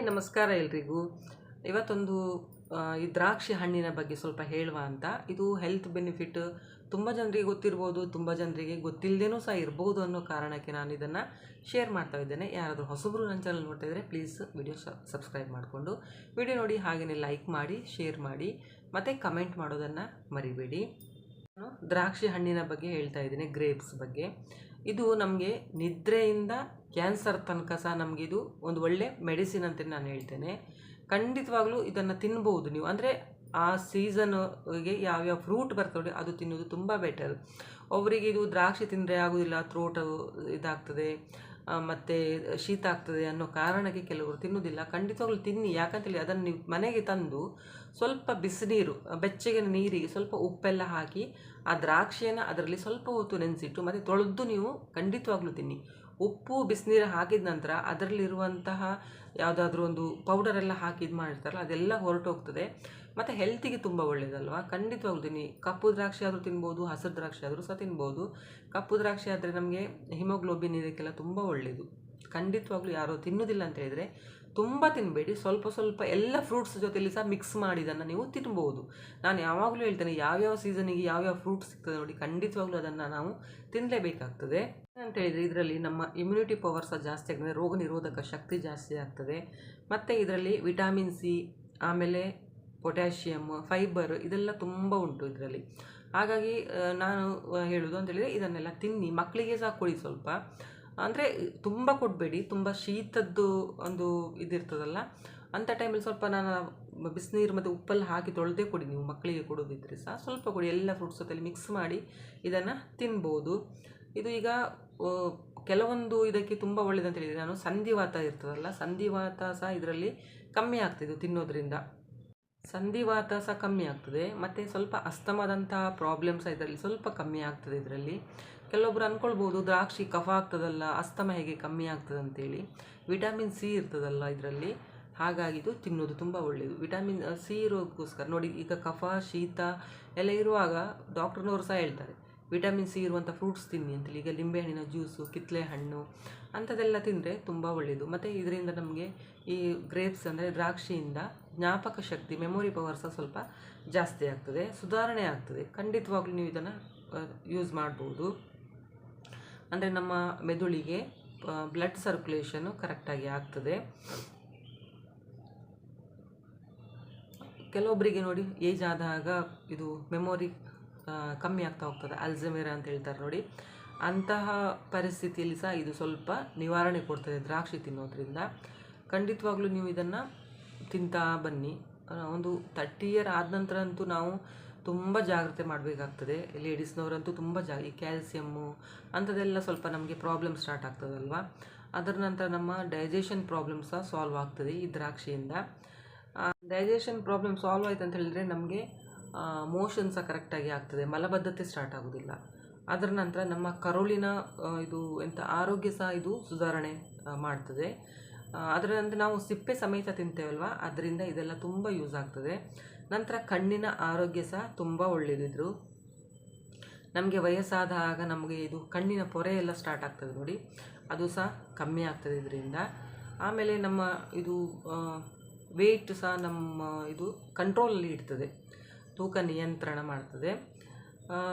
Hi, ನಮಸ್ಕಾರ ಎಲ್ರಿಗೂ. ಇವತ್ತೊಂದು ಈ ದ್ರಾಕ್ಷಿ ಹಣ್ಣಿನ ಬಗ್ಗೆ ಸ್ವಲ್ಪ ಹೇಳುವ ಅಂತ. ಇದು ಹೆಲ್ತ್ ಬೆನಿಫಿಟ್ ತುಂಬ ಜನರಿಗೆ ಗೊತ್ತಿರ್ಬೋದು, ತುಂಬ ಜನರಿಗೆ ಗೊತ್ತಿಲ್ಲದೇನೂ ಸಹ ಇರ್ಬೋದು ಅನ್ನೋ ಕಾರಣಕ್ಕೆ ನಾನು ಇದನ್ನು ಶೇರ್ ಮಾಡ್ತಾ ಇದ್ದೇನೆ. ಯಾರಾದರೂ ಹೊಸಬರು ನನ್ನ ಚಾನಲ್ ನೋಡ್ತಾ ಇದ್ದರೆ ಪ್ಲೀಸ್ ವಿಡಿಯೋ ಸಬ್ಸ್ಕ್ರೈಬ್ ಮಾಡಿಕೊಂಡು. ವಿಡಿಯೋ ನೋಡಿ ಹಾಗೆಯೇ ಲೈಕ್ ಮಾಡಿ ಶೇರ್ ಮಾಡಿ, ಮತ್ತು ಕಮೆಂಟ್ ಮಾಡೋದನ್ನು ಮರಿಬೇಡಿ. ನಾನು ದ್ರಾಕ್ಷಿ ಹಣ್ಣಿನ ಬಗ್ಗೆ ಹೇಳ್ತಾ ಇದ್ದೀನಿ ಗ್ರೇಪ್ಸ್ ಬಗ್ಗೆ. ಇದು ನಮಗೆ ನಿದ್ರೆಯಿಂದ ಕ್ಯಾನ್ಸರ್ ತನಕ ಸಹ ಇದು ಒಂದು ಒಳ್ಳೆ ಮೆಡಿಸಿನ್ ಅಂತ ನಾನು ಹೇಳ್ತೇನೆ. ಖಂಡಿತವಾಗ್ಲೂ ಇದನ್ನು ತಿನ್ಬೋದು ನೀವು. ಅಂದರೆ ಆ ಸೀಸನ್ಗೆ ಯಾವ್ಯಾವ ಫ್ರೂಟ್ ಬರ್ತದೆ ಅದು ತಿನ್ನೋದು ತುಂಬ ಬೆಟರ್. ಒಬ್ಬರಿಗೆ ಇದು ದ್ರಾಕ್ಷಿ ತಿಂದರೆ ಆಗೋದಿಲ್ಲ ಥ್ರೋಟು ಇದಾಗ್ತದೆ. ಮತ್ತೆ ಶೀತ ಆಗ್ತದೆ ಅನ್ನೋ ಕಾರಣಕ್ಕೆ ಕೆಲವರು ತಿನ್ನುವುದಿಲ್ಲ. ಖಂಡಿತವಾಗ್ಲೂ ತಿನ್ನಿ. ಯಾಕಂತೇಳಿ ಅದನ್ನು ನೀವು ಮನೆಗೆ ತಂದು ಸ್ವಲ್ಪ ಬಿಸಿನೀರು ಬೆಚ್ಚಗಿನ ನೀರಿಗೆ ಸ್ವಲ್ಪ ಉಪ್ಪೆಲ್ಲ ಹಾಕಿ, ಆ ದ್ರಾಕ್ಷಿಯನ್ನು ಅದರಲ್ಲಿ ಸ್ವಲ್ಪ ಹೊತ್ತು ನೆನೆಸಿಟ್ಟು, ಮತ್ತು ತೊಳೆದು ನೀವು ಖಂಡಿತವಾಗ್ಲೂ ತಿನ್ನಿ. ಉಪ್ಪು, ಬಿಸಿನೀರು ಹಾಕಿದ ನಂತರ ಅದರಲ್ಲಿರುವಂತಹ ಯಾವುದಾದ್ರೂ ಒಂದು ಪೌಡರ್ ಎಲ್ಲ ಹಾಕಿ ಇದು ಮಾಡಿರ್ತಾರಲ್ಲ, ಅದೆಲ್ಲ ಹೊರಟೋಗ್ತದೆ. ಮತ್ತು ಹೆಲ್ತಿಗೆ ತುಂಬ ಒಳ್ಳೆಯದಲ್ವಾ ಖಂಡಿತವಾಗ್ಲೂ ತಿನ್ನಿ ಕಪ್ಪು ದ್ರಾಕ್ಷಿ ಆದರೂ ತಿನ್ಬೋದು, ಹಸಿರು ದ್ರಾಕ್ಷಿ ಆದರೂ ಸಹ ತಿನ್ಬೋದು. ಕಪ್ಪು ದ್ರಾಕ್ಷಿ ಆದರೆ ನಮಗೆ ಹಿಮೋಗ್ಲೋಬಿನ್ ಇದಕ್ಕೆಲ್ಲ ತುಂಬ ಒಳ್ಳೆಯದು ಖಂಡಿತವಾಗ್ಲೂ ಯಾರೋ ತಿನ್ನೋದಿಲ್ಲ ಅಂತ ಹೇಳಿದರೆ ತುಂಬ ತಿನ್ನಬೇಡಿ ಸ್ವಲ್ಪ ಸ್ವಲ್ಪ ಎಲ್ಲ ಫ್ರೂಟ್ಸ್ ಜೊತೆಯಲ್ಲಿ ಸಹ ಮಿಕ್ಸ್ ಮಾಡಿ ಇದನ್ನು ನೀವು ತಿನ್ಬೋದು. ನಾನು ಯಾವಾಗಲೂ ಹೇಳ್ತೇನೆ, ಯಾವ್ಯಾವ ಸೀಸನಿಗೆ ಯಾವ್ಯಾವ ಫ್ರೂಟ್ಸ್ ಸಿಗ್ತದೆ ನೋಡಿ, ಖಂಡಿತವಾಗ್ಲೂ ಅದನ್ನು ನಾವು ತಿನ್ನಲೇಬೇಕಾಗ್ತದೆ ಅಂತ ಹೇಳಿದರೆ ಇದರಲ್ಲಿ ನಮ್ಮ ಇಮ್ಯುನಿಟಿ ಪವರ್ ಸಹ ಜಾಸ್ತಿ ಆಗ್ತದೆ, ರೋಗ ನಿರೋಧಕ ಶಕ್ತಿ ಜಾಸ್ತಿ ಆಗ್ತದೆ. ಮತ್ತು ಇದರಲ್ಲಿ ವಿಟಾಮಿನ್ ಸಿ ಆಮೇಲೆ ಪೊಟ್ಯಾಷಿಯಮ್ ಫೈಬರ್ ಇದೆಲ್ಲ ತುಂಬ ಉಂಟು ಇದರಲ್ಲಿ. ಹಾಗಾಗಿ ನಾನು ಹೇಳೋದು ಅಂತೇಳಿದರೆ ಇದನ್ನೆಲ್ಲ ತಿನ್ನಿ. ಮಕ್ಕಳಿಗೆ ಸಹ ಕೊಡಿ ಸ್ವಲ್ಪ. ಅಂದರೆ ತುಂಬ ಕೊಡಬೇಡಿ, ತುಂಬ ಶೀತದ್ದು ಒಂದು ಇದಿರ್ತದಲ್ಲ ಅಂಥ ಟೈಮಲ್ಲಿ ಸ್ವಲ್ಪ ನಾನು ಬಿಸಿನೀರು ಮತ್ತು ಉಪ್ಪಲ್ಲಿ ಹಾಕಿ ತೊಳೆದೇ ಕೊಡಿ ನೀವು, ಮಕ್ಕಳಿಗೆ ಕೊಡೋದಿದ್ರೆ ಸಹ. ಸ್ವಲ್ಪ ಕೊಡಿ, ಎಲ್ಲ ಫ್ರೂಟ್ಸ್ ಜೊತೆಲಿ ಮಿಕ್ಸ್ ಮಾಡಿ ಇದನ್ನು ತಿನ್ಬೋದು. ಇದು ಈಗ ಕೆಲವೊಂದು ಇದಕ್ಕೆ ತುಂಬ ಒಳ್ಳೆಯದಂತ ಹೇಳಿದರೆ, ನಾನು ಸಂಧಿವಾತ ಇರ್ತದಲ್ಲ, ಸಂಧಿವಾತ ಸಹ ಇದರಲ್ಲಿ ಕಮ್ಮಿ ಆಗ್ತಿದ್ದು ತಿನ್ನೋದ್ರಿಂದ. ಸಂಧಿವಾತ ಸಹ ಕಮ್ಮಿ ಆಗ್ತದೆ, ಮತ್ತು ಸ್ವಲ್ಪ ಅಸ್ತಮದಂತಹ ಪ್ರಾಬ್ಲಮ್ಸ್ ಇದರಲ್ಲಿ ಸ್ವಲ್ಪ ಕಮ್ಮಿ ಆಗ್ತದೆ ಇದರಲ್ಲಿ. ಕೆಲವೊಬ್ರು ಅಂದ್ಕೊಳ್ಬೋದು ದ್ರಾಕ್ಷಿ ಕಫ ಆಗ್ತದಲ್ಲ, ಅಸ್ತಮ ಹೇಗೆ ಕಮ್ಮಿ ಆಗ್ತದೆ ಅಂತೇಳಿ. ವಿಟಮಿನ್ ಸಿ ಇರ್ತದಲ್ಲ ಇದರಲ್ಲಿ, ಹಾಗಾಗಿ ಇದು ತಿನ್ನೋದು ತುಂಬ ಒಳ್ಳೆಯದು ವಿಟಮಿನ್ ಸಿ ಇರೋದಕ್ಕೋಸ್ಕರ ನೋಡಿ ಈಗ ಕಫ, ಶೀತ ಎಲ್ಲ ಇರುವಾಗ ಡಾಕ್ಟರ್ನವರು ಸಹ ಹೇಳ್ತಾರೆ ವಿಟಮಿನ್ ಸಿ ಇರುವಂಥ ಫ್ರೂಟ್ಸ್ ತಿನ್ನಿ ಅಂತೇಳಿ. ಈಗ ಲಿಂಬೆಹಣ್ಣಿನ ಜ್ಯೂಸು ಕಿತ್ತಳೆ ಹಣ್ಣು ಅಂಥದ್ದೆಲ್ಲ ತಿಂದರೆ ತುಂಬ ಒಳ್ಳೆಯದು ಮತ್ತು ಇದರಿಂದ ನಮಗೆ ಈ ಗ್ರೇಪ್ಸ್ ಅಂದರೆ ದ್ರಾಕ್ಷಿಯಿಂದ ಜ್ಞಾಪಕ ಶಕ್ತಿ, ಮೆಮೊರಿ ಪವರ್ ಸಹ ಸ್ವಲ್ಪ ಜಾಸ್ತಿ ಆಗ್ತದೆ, ಸುಧಾರಣೆ ಆಗ್ತದೆ. ಖಂಡಿತವಾಗ್ಲೂ ನೀವು ಇದನ್ನು ಯೂಸ್ ಮಾಡ್ಬೋದು. ಅಂದರೆ ನಮ್ಮ ಮೆದುಳಿಗೆ ಬ್ಲಡ್ ಸರ್ಕ್ಯುಲೇಷನು ಕರೆಕ್ಟಾಗಿ ಆಗ್ತದೆ. ಕೆಲವೊಬ್ಬರಿಗೆ ನೋಡಿ ಏಜ್ ಆದಾಗ ಇದು ಮೆಮೊರಿ ಕಮ್ಮಿ ಆಗ್ತಾ ಹೋಗ್ತದೆ. ಅಲ್ಝಮೇರ ಅಂತ ಹೇಳ್ತಾರೆ ನೋಡಿ. ಅಂತಹ ಪರಿಸ್ಥಿತಿಯಲ್ಲಿ ಸಹ ಇದು ಸ್ವಲ್ಪ ನಿವಾರಣೆ ಕೊಡ್ತದೆ ದ್ರಾಕ್ಷಿ ತಿನ್ನೋದ್ರಿಂದ. ಖಂಡಿತವಾಗ್ಲೂ ನೀವು ಇದನ್ನು ತಿಂತಾ ಬನ್ನಿ. ಒಂದು ತರ್ಟಿ ಇಯರ್ ಆದ ನಂತರ ಅಂತೂ ನಾವು ತುಂಬ ಜಾಗ್ರತೆ ಮಾಡಬೇಕಾಗ್ತದೆ. ಲೇಡೀಸ್ನವರಂತೂ ತುಂಬ ಜಾ ಈ ಕ್ಯಾಲ್ಸಿಯಮ್ಮು ಅಂಥದ್ದೆಲ್ಲ ಸ್ವಲ್ಪ ನಮಗೆ ಪ್ರಾಬ್ಲಮ್ ಸ್ಟಾರ್ಟ್ ಆಗ್ತದಲ್ವ? ಅದರ ನಂತರ ನಮ್ಮ ಡೈಜೆಷನ್ ಪ್ರಾಬ್ಲಮ್ ಸಹ ಸಾಲ್ವ್ ಆಗ್ತದೆ ಈ ದ್ರಾಕ್ಷಿಯಿಂದ. ಡೈಜೆಷನ್ ಪ್ರಾಬ್ಲಮ್ ಸಾಲ್ವ್ ಆಯ್ತು ಅಂತ ಹೇಳಿದ್ರೆ ನಮಗೆ ಮೋಷನ್ ಸಹ ಕರೆಕ್ಟಾಗಿ ಆಗ್ತದೆ, ಮಲಬದ್ಧತೆ ಸ್ಟಾರ್ಟ್ ಆಗೋದಿಲ್ಲ. ಅದರ ನಂತರ ನಮ್ಮ ಕರುಳಿನ ಇದು ಎಂಥ ಆರೋಗ್ಯ ಸಹ ಇದು ಸುಧಾರಣೆ ಮಾಡ್ತದೆ. ಅದರ ನಂತರ ನಾವು ಸಿಪ್ಪೆ ಸಮೇತ ತಿಂತೇವಲ್ವ, ಅದರಿಂದ ಇದೆಲ್ಲ ತುಂಬ ಯೂಸ್ ಆಗ್ತದೆ. ನಂತರ ಕಣ್ಣಿನ ಆರೋಗ್ಯ ಸಹ ತುಂಬ ಒಳ್ಳೆಯದಿದ್ರು ನಮಗೆ ವಯಸ್ಸಾದಾಗ ನಮಗೆ ಇದು ಕಣ್ಣಿನ ಪೊರೆ ಎಲ್ಲ ಸ್ಟಾರ್ಟ್ ಆಗ್ತದೆ ನೋಡಿ. ಅದು ಸಹ ಕಮ್ಮಿ ಆಗ್ತದೆ ಇದರಿಂದ. ಆಮೇಲೆ ನಮ್ಮ ಇದು ವೆಯ್ಟ್ ಸಹ ನಮ್ಮ ಇದು ಕಂಟ್ರೋಲಲ್ಲಿ ಇಡ್ತದೆ. ತೂಕ ನಿಯಂತ್ರಣ ಮಾಡ್ತದೆ.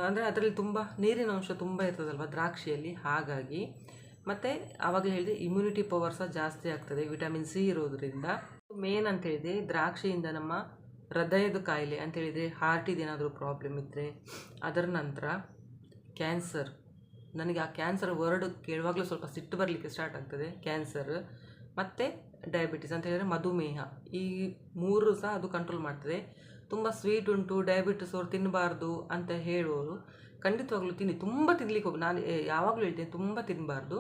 ಅಂದರೆ ಅದರಲ್ಲಿ ತುಂಬ, ನೀರಿನ ಅಂಶ ತುಂಬ ಇರ್ತದಲ್ವ ದ್ರಾಕ್ಷಿಯಲ್ಲಿ? ಹಾಗಾಗಿ. ಮತ್ತು ಆವಾಗ ಹೇಳಿದೆ ಇಮ್ಯುನಿಟಿ ಪವರ್ ಸಹ ಜಾಸ್ತಿ ಆಗ್ತದೆ ವಿಟಮಿನ್ ಸಿ ಇರೋದ್ರಿಂದ. ಮೇನ್ ಅಂತ ಹೇಳಿದೆ, ದ್ರಾಕ್ಷಿಯಿಂದ ನಮ್ಮ ಹೃದಯದ ಕಾಯಿಲೆ ಅಂತ ಹೇಳಿದರೆ ಹಾರ್ಟಿದು ಏನಾದರೂ ಪ್ರಾಬ್ಲಮ್ ಇದ್ದರೆ ಅದರ ನಂತರ ಕ್ಯಾನ್ಸರ್ ನನಗೆ ಆ ಕ್ಯಾನ್ಸರ್ ವರ್ಡ್ ಕೇಳುವಾಗಲೂ ಸ್ವಲ್ಪ ಸಿಟ್ಟು ಬರಲಿಕ್ಕೆ ಸ್ಟಾರ್ಟ್ ಆಗ್ತದೆ ಕ್ಯಾನ್ಸರ್ ಮತ್ತು ಡಯಾಬಿಟಿಸ್ ಅಂತ ಹೇಳಿದರೆ ಮಧುಮೇಹ. ಈ ಮೂರು ಸಹ ಅದು ಕಂಟ್ರೋಲ್ ಮಾಡ್ತದೆ. ತುಂಬ ಸ್ವೀಟ್ ಉಂಟು ಡಯಾಬಿಟಿಸ್ ಅವರು ತಿನ್ನಬಾರ್ದು ಅಂತ ಹೇಳುವವರು ಖಂಡಿತವಾಗ್ಲೂ ತಿನ್ನಿ, ತುಂಬ ತಿನ್ಲಿಕ್ಕೆ ಹೋಗಿ ನಾನು ಯಾವಾಗಲೂ ಹೇಳ್ತೇನೆ, ತುಂಬ ತಿನ್ನಬಾರ್ದು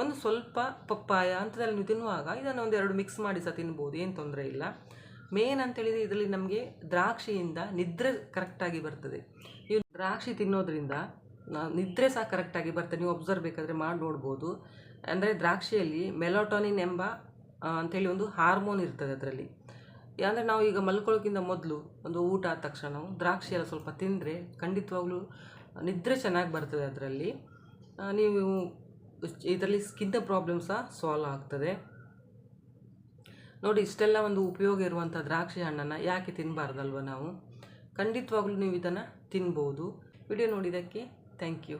ಒಂದು ಸ್ವಲ್ಪ ಪಪ್ಪಾಯ ಅಂಥದ್ದಲ್ಲಿ ನೀವು ತಿನ್ನುವಾಗ ಇದನ್ನು ಒಂದೆರಡು ಮಿಕ್ಸ್ ಮಾಡಿ ಸಹ ತಿನ್ಬೋದು, ಏನು ತೊಂದರೆ ಇಲ್ಲ. ಮೇನ್ ಅಂತೇಳಿದರೆ ಇದರಲ್ಲಿ ನಮಗೆ ದ್ರಾಕ್ಷಿಯಿಂದ ನಿದ್ರೆ ಕರೆಕ್ಟಾಗಿ ಬರ್ತದೆ. ನೀವು ದ್ರಾಕ್ಷಿ ತಿನ್ನೋದ್ರಿಂದ ನಿದ್ರೆ ಸಹ ಕರೆಕ್ಟಾಗಿ ಬರ್ತದೆ. ನೀವು ಒಬ್ಸರ್ವ್ ಬೇಕಾದರೆ ಮಾಡಿ ನೋಡ್ಬೋದು. ಅಂದರೆ ದ್ರಾಕ್ಷಿಯಲ್ಲಿ ಮೆಲೋಟಾನಿನ್ ಎಂಬ ಅಂಥೇಳಿ ಒಂದು ಹಾರ್ಮೋನ್ ಇರ್ತದೆ ಅದರಲ್ಲಿ. ಅಂದರೆ ನಾವು ಈಗ ಮಲ್ಕೊಳ್ಳೋಕ್ಕಿಂತ ಮೊದಲು ಒಂದು ಊಟ ಆದ ತಕ್ಷಣ ದ್ರಾಕ್ಷಿ ಎಲ್ಲ ಸ್ವಲ್ಪ ತಿಂದರೆ ಖಂಡಿತವಾಗ್ಲೂ ನಿದ್ರೆ ಚೆನ್ನಾಗಿ ಬರ್ತದೆ ಅದರಲ್ಲಿ. ನೀವು ಇದರಲ್ಲಿ ಸ್ಕಿನ್ ಪ್ರಾಬ್ಲಮ್ ಸಹ ಸಾಲ್ವ್ ಆಗ್ತದೆ. ನೋಡಿ, ಇಷ್ಟೆಲ್ಲ ಒಂದು ಉಪಯೋಗ ಇರುವಂಥ ದ್ರಾಕ್ಷಿ ಹಣ್ಣನ್ನು ಯಾಕೆ ತಿನ್ನಬಾರ್ದಲ್ವ ನಾವು? ಖಂಡಿತವಾಗ್ಲೂ ನೀವು ಇದನ್ನು ತಿನ್ಬೋದು. ವಿಡಿಯೋ ನೋಡಿದ್ದಕ್ಕೆ ಥ್ಯಾಂಕ್ ಯು